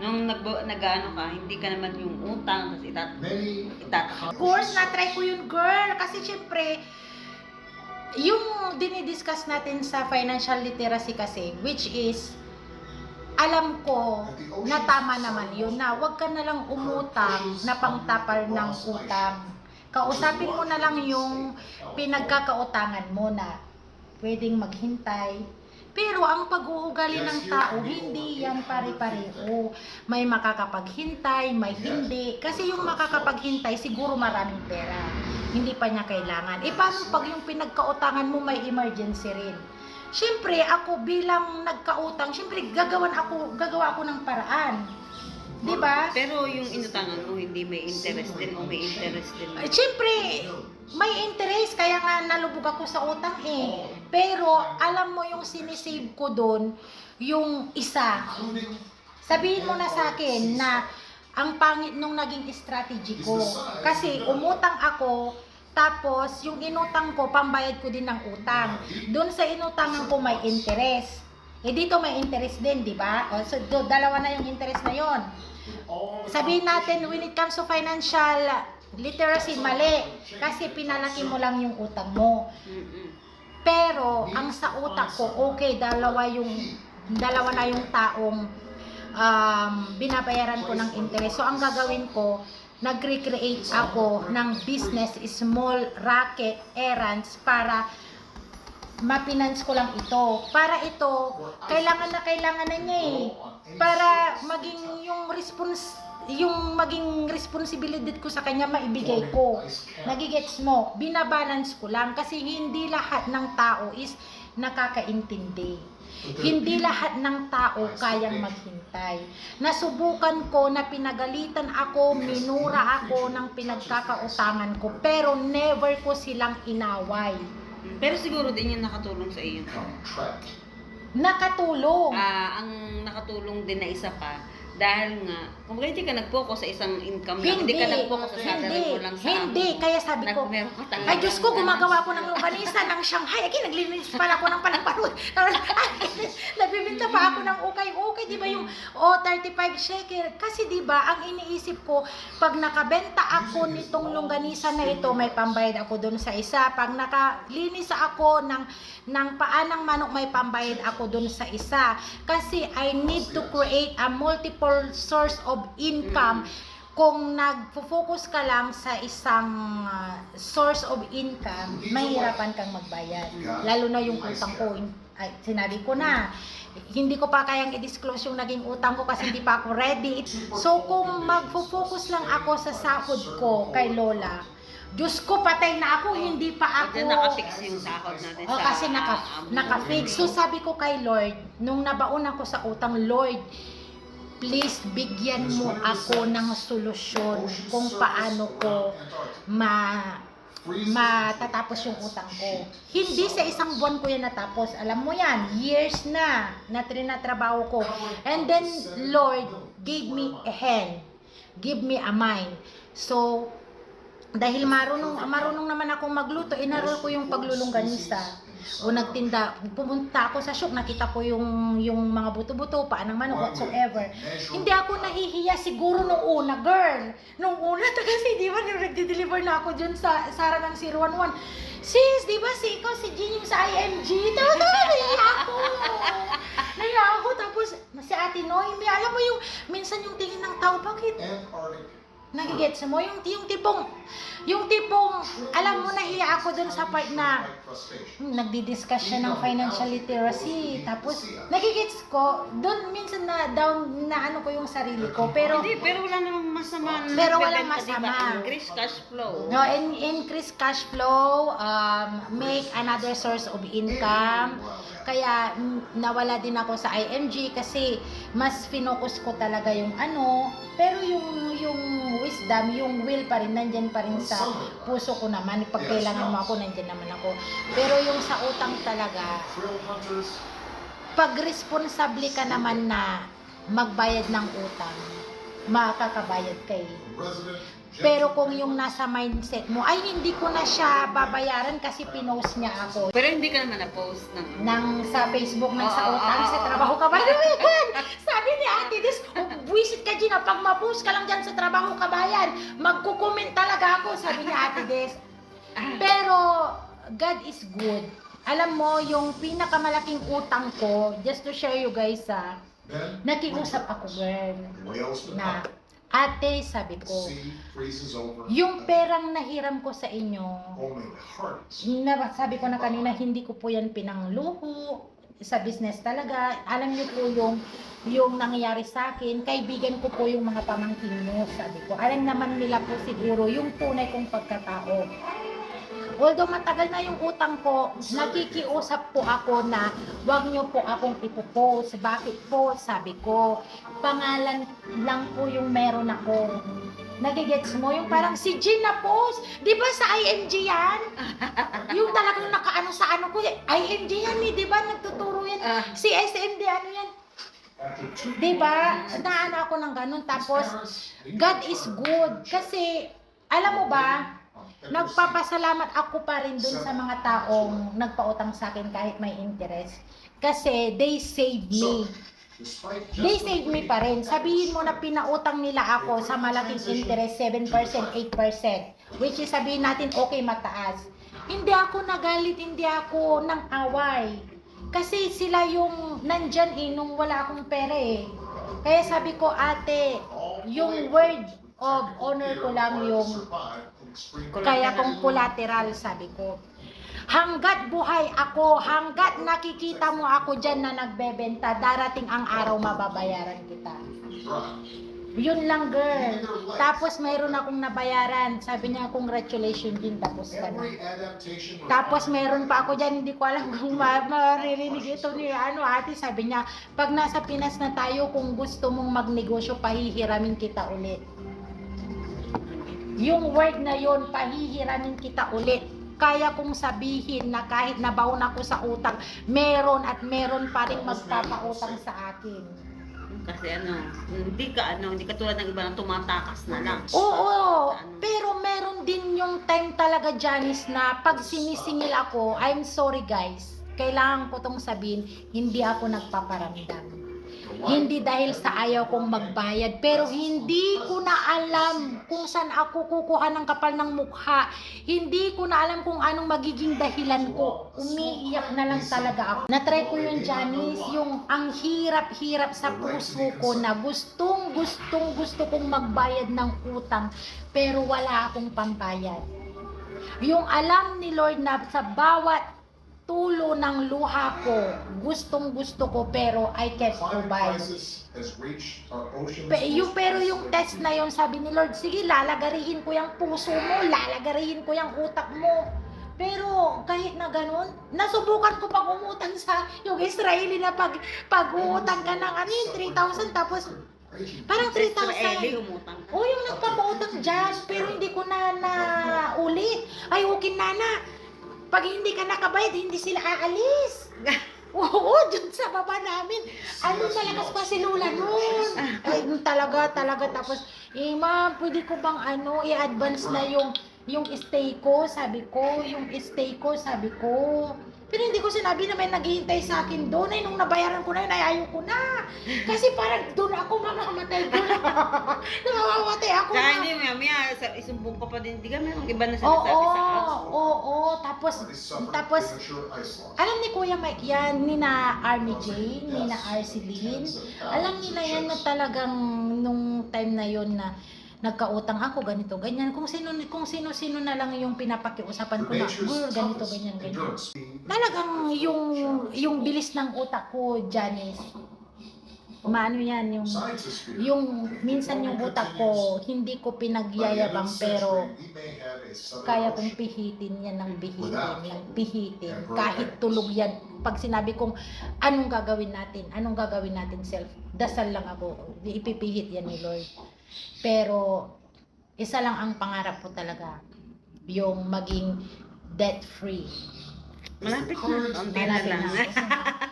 Nung nag nag-ano ka, hindi ka naman yung utang, tapos itat itatakot. Of course, na-try ko yun, girl. Kasi syempre, yung dinidiscuss natin sa financial literacy kasi, which is, alam ko na tama naman yun na wag ka na lang umutang na pangtapal ng utang. Kausapin mo na lang yung pinagkakautangan mo na pwedeng maghintay. Pero ang pag-uugali ng tao, hindi yan pare-pareho. May makakapaghintay, may hindi. Kasi yung makakapaghintay, siguro maraming pera. Hindi pa niya kailangan. E paano pag yung pinagkautangan mo may emergency rin? Siyempre, ako bilang nagkautang, siyempre gagawan ako, gagawa ako ng paraan. 'Di ba? Pero yung inutangan mo, hindi may interest din o may interest din. Eh, Siyempre, may interest, kaya nga nalubog ako sa utang eh. Pero, alam mo yung sinisave ko doon, yung isa. Sabihin mo na sa akin na ang pangit nung naging strategy ko. Kasi umutang ako, tapos yung inutang ko, pambayad ko din ng utang. Doon sa inutangan ko may interest. Eh dito may interest din, di ba? O, so, do, dalawa na yung interest na yon. Sabihin natin, when it comes to financial literacy, mali. Kasi pinalaki mo lang yung utang mo. Pero, ang sa utak ko, okay, dalawa yung, dalawa na yung taong um, binabayaran ko ng interest. So, ang gagawin ko, nag-recreate ako ng business, small racket errands para mapinance ko lang ito. Para ito, kailangan na kailangan na niya eh. Para maging yung respons yung maging responsibilidad ko sa kanya maibigay ko. Nagigets mo, binabalance ko lang kasi hindi lahat ng tao is nakakaintindi. Hindi lahat ng tao kayang maghintay. Nasubukan ko na pinagalitan ako, minura ako ng pinagkakautangan ko, pero never ko silang inaway. Pero siguro din yung nakatulong sa iyo. Nakatulong. Ah, ang nakatulong din na isa pa, dahil nga, kung hindi ka nag-focus sa isang income lang, hindi, ka nag-focus sa hindi, mo lang sa hindi. amo. Kaya sabi ko, Nag- meron ka talaga. Ay, Diyos ko, gumagawa ko ng longganisa ng Shanghai. Again, naglinis pala ako ng panaparod. Nagbibinta pa ako ng oh, 35 shekel. Kasi di ba, ang iniisip ko, pag nakabenta ako nitong longganisa na ito, may pambayad ako doon sa isa. Pag nakalinis ako ng, ng paanang manok, may pambayad ako doon sa isa. Kasi I need to create a multiple source of income kung nagfo-focus ka lang sa isang uh, source of income, mahirapan kang magbayad. Lalo na yung utang ko, ay, sinabi ko na, hindi ko pa kayang i-disclose yung naging utang ko kasi hindi pa ako ready. So kung magfo-focus lang ako sa sahod ko kay Lola, Diyos ko, patay na ako, hindi pa Ako, ako... nakafix yung sahod natin Oh, sa kasi naka, naka-fix. So sabi ko kay Lord, nung nabaon ako sa utang, Lord, please bigyan mo ako ng solusyon kung paano ko ma matatapos yung utang ko. Hindi sa isang buwan ko yan natapos. Alam mo yan, years na na trinatrabaho ko. And then, Lord gave me a hand. Give me a mind. So, dahil marunong marunong naman ako magluto, inarol ko yung paglulungganisa. O nagtinda, pumunta ako sa shop, nakita ko yung yung mga buto-buto, paan ng manok, whatsoever. Hindi ako nahihiya siguro nung una, girl. Nung una, kasi di ba, nagde-deliver na ako dyan sa Sara ng 011. Sis, di ba si ikaw, si Jean yung sa IMG? Tapos nahihiya ako. Nahihiya ako, tapos si Ate Noemi, alam mo yung, minsan yung tingin ng tao, bakit Nagigets mo? Yung, yung tipong, yung tipong, alam mo, nahiya ako dun sa part na hmm, nagdi-discuss siya ng financial literacy. Tapos, nagigets ko, dun minsan na down na ano ko yung sarili ko. Pero, Hindi, pero wala namang masama. na Pero walang nagbebenta, masama. Increase cash flow. no, in, increase cash flow, um, make another source of income. Kaya mm, nawala din ako sa IMG kasi mas finocus ko talaga yung ano, pero yung yung wisdom, yung will pa rin nandyan pa rin sa puso ko naman. Pag kailangan mo ako, nandyan naman ako. Pero yung sa utang talaga, pag responsable ka naman na magbayad ng utang, makakabayad kay pero kung yung nasa mindset mo, ay hindi ko na siya babayaran kasi pinost niya ako Pero hindi ka naman na-post ng... ng sa Facebook ng sa Oo, utang oo, sa oo. trabaho ka. By the way, girl, sabi ni Ate Dis, Buwisit ka, Gina. Pag ma-post ka lang dyan sa trabaho kabayan, magkukomment talaga ako, sabi ni Ate Des. Pero, God is good. Alam mo, yung pinakamalaking utang ko, just to share you guys, ah, Then, nakiusap ako, girl, whales the na, puppet. Ate, sabi ko, yung perang nahiram ko sa inyo, na, sabi ko na kanina, hindi ko po yan pinangluho sa business talaga. Alam niyo po yung yung nangyayari sa akin, kaibigan ko po yung mga pamangkin mo, sabi ko. Alam naman nila po siguro yung tunay kong pagkatao. Although matagal na yung utang ko, nakikiusap po ako na wag niyo po akong ipopost. Bakit po? Sabi ko, pangalan lang po yung meron ako. Nagigets mo? Yung parang si Jean na post. Di ba sa IMG yan? yung talagang nakaano sa ano ko. IMG yan eh. Di ba? Nagtuturo yan. Ah. Si SMD ano yan? Di ba? Naano ako ng ganun. Tapos, God is good. Kasi, alam mo ba, nagpapasalamat ako pa rin dun sa mga taong nagpautang sa akin kahit may interest. Kasi they saved me. They saved me pa rin. Sabihin mo na pinautang nila ako sa malaking interest, 7%, 8%. Which is sabihin natin, okay, mataas. Hindi ako nagalit, hindi ako nang away. Kasi sila yung nandyan eh, nung wala akong pera eh. Kaya sabi ko, ate, yung word of honor ko lang yung kaya kung collateral, sabi ko. Hanggat buhay ako, hanggat nakikita mo ako dyan na nagbebenta, darating ang araw mababayaran kita. Yun lang, girl. Tapos mayroon akong nabayaran. Sabi niya, congratulations din, tapos ka na. Tapos meron pa ako dyan, hindi ko alam kung ma- maririnig ito ni ano ate. Sabi niya, pag nasa Pinas na tayo, kung gusto mong magnegosyo, pahihiramin kita ulit. Yung word na yon pahihiramin kita ulit. Kaya kong sabihin na kahit nabaon ako sa utang, meron at meron pa rin magpapautang sa akin. Kasi ano, hindi ka ano, hindi ka tulad ng iba na tumatakas na lang. Oo, Ano? pero meron din yung time talaga, Janice, na pag sinisingil ako, I'm sorry guys, kailangan ko tong sabihin, hindi ako nagpaparamdam. Hindi dahil sa ayaw kong magbayad, pero hindi ko na alam kung saan ako kukuha ng kapal ng mukha. Hindi ko na alam kung anong magiging dahilan ko. Umiiyak na lang talaga ako. Natry ko yun, Janice, yung ang hirap-hirap sa puso ko na gustong gustong gusto kong magbayad ng utang, pero wala akong pambayad. Yung alam ni Lord na sa bawat tulo ng luha ko, gustong gusto ko pero I can't provide. Pe, yung, pero yung test na yon sabi ni Lord, sige lalagarihin ko yung puso mo, lalagarihin ko yung utak mo. Pero kahit na ganun, nasubukan ko pag umutang sa yung Israeli na pag pag uutang ka ng ano yun, 3,000 tapos parang Sa Israeli, 3,000. umutang ka. O yung nagpapautang dyan, pero hindi ko na na ulit. Ay, okay na na. Pag hindi ka nakabayad, hindi sila aalis. Oo, dyan sa baba namin. Ano malakas pa si Lola noon. Ay, talaga, talaga. Tapos, eh, ma'am, pwede ko bang ano, i-advance na yung yung stay ko, sabi ko, yung stay ko, sabi ko. Pero hindi ko sinabi na may naghihintay sa akin doon. Ay, nung nabayaran ko na yun, ay ayaw ko na. Kasi parang doon ako mamamatay. Doon. Namamatay ako. Saka na. hindi, maya, maya, sa- isumbong ka pa din. Hindi ka merong iba na Oo, sinasabi oo, sa kaso. oo, tapos, tapos, alam ni Kuya Mike yan, ni na Army Jane, ni na Arceline, alam nila yan na talagang nung time na yon na nagkautang ako, ganito, ganyan. Kung sino, kung sino-sino na lang yung pinapakiusapan ko na, girl, ganito, ganyan, ganyan. Talagang yung, yung bilis ng utak ko, Janice, maano yan, yung, yung, minsan yung utak ko, hindi ko pinagyayabang, pero kaya kong pihitin yan ng bihitin, ng pihitin. Kahit tulog yan. Pag sinabi kong, anong gagawin natin? Anong gagawin natin self? Dasal lang ako. Ipipihit yan ni Lord. Pero, isa lang ang pangarap ko talaga. Yung maging debt-free. Malapit na, konti na lang. na.